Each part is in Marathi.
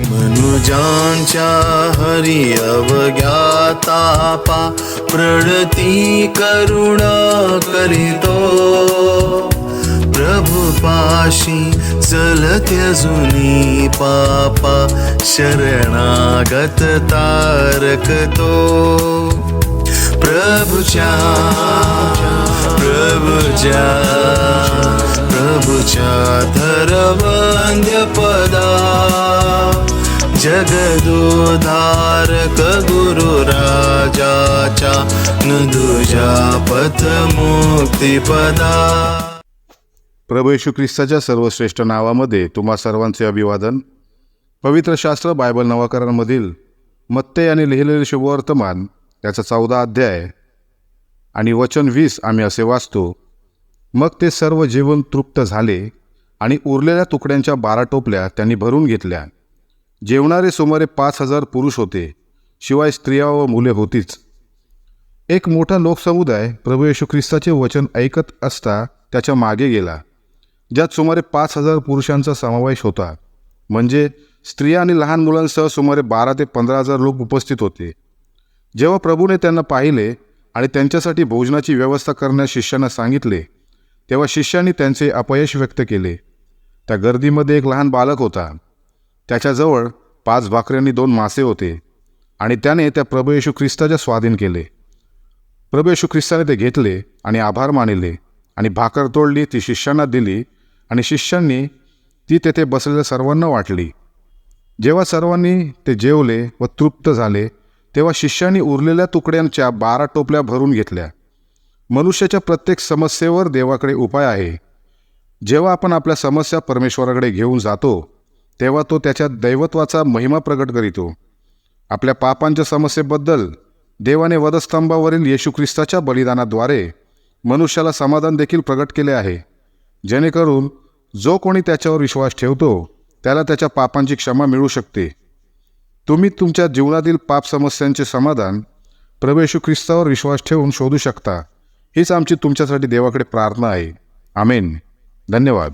मनुजांच्या हरि अवज्ञातापा प्रणती करुणा करीतो. प्रभु पाशी जुनी पापा शरणागत तारकतो प्रभुच्या प्रभुच्या प्रभुच्या धरवंद्य पदा. जगदोधारक गुरु राजाच्या नदुजा पथ प्रभू येशू ख्रिस्ताच्या सर्वश्रेष्ठ नावामध्ये तुम्हा सर्वांचे अभिवादन. पवित्र शास्त्र बायबल नवाकरणमधील मत्ते यांनी लिहिलेले शुभवर्तमान याचा चौदा अध्याय आणि वचन वीस आम्ही असे वाचतो. मग ते सर्व जेवण तृप्त झाले आणि उरलेल्या तुकड्यांच्या बारा टोपल्या त्यांनी भरून घेतल्या. जेवणारे सुमारे पाच हजार पुरुष होते शिवाय स्त्रिया व मुले होतीच. एक मोठा लोकसमुदाय प्रभू येशू ख्रिस्ताचे वचन ऐकत असता त्याच्यामागे गेला ज्यात सुमारे पाच हजार पुरुषांचा समावेश होता. म्हणजे स्त्रिया आणि लहान मुलांसह सुमारे बारा ते पंधरा हजार लोक उपस्थित होते. जेव्हा प्रभूने त्यांना पाहिले आणि त्यांच्यासाठी भोजनाची व्यवस्था करण्यास शिष्यांना सांगितले तेव्हा शिष्यांनी त्यांचे अपयश व्यक्त केले. त्या गर्दीमध्ये एक लहान बालक होता. त्याच्याजवळ पाच भाकऱ्यांनी दोन मासे होते आणि त्याने त्या प्रभू येशू ख्रिस्ताच्या स्वाधीन केले. प्रभू येशू ख्रिस्ताने ते घेतले आणि आभार मानिले आणि भाकर तोडली ती शिष्यांना दिली आणि शिष्यांनी ती तेथे बसलेल्या सर्वांना वाटली. जेव्हा सर्वांनी ते जेवले व तृप्त झाले तेव्हा शिष्यांनी उरलेल्या तुकड्यांच्या बारा टोपल्या भरून घेतल्या. मनुष्याच्या प्रत्येक समस्येवर देवाकडे उपाय आहे. जेव्हा आपण आपल्या समस्या परमेश्वराकडे घेऊन जातो तेव्हा तो त्याच्या दैवत्वाचा महिमा प्रकट करीतो. आपल्या पापांच्या समस्येबद्दल देवाने वधस्तंभावरील येशू ख्रिस्ताच्या बलिदानाद्वारे मनुष्याला समाधान देखील प्रकट केले आहे. जेणेकरून जो कोणी त्याच्यावर विश्वास ठेवतो त्याला त्याच्या पापांची क्षमा मिळू शकते. तुम्ही तुमच्या जीवनातील पाप समस्यांचे समाधान प्रभेशू ख्रिस्तावर विश्वास ठेवून शोधू शकता. हीच आमची तुमच्यासाठी देवाकडे प्रार्थना आहे. आमेन. धन्यवाद.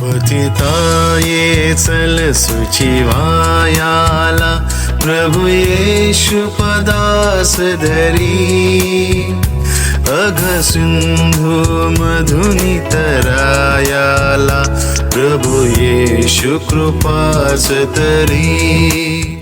पतिताये चल सुचिवायाला प्रभु येशु पदास धरी. अघ सिंधु मधुनी तरायाला प्रभु येशु कृपास तरी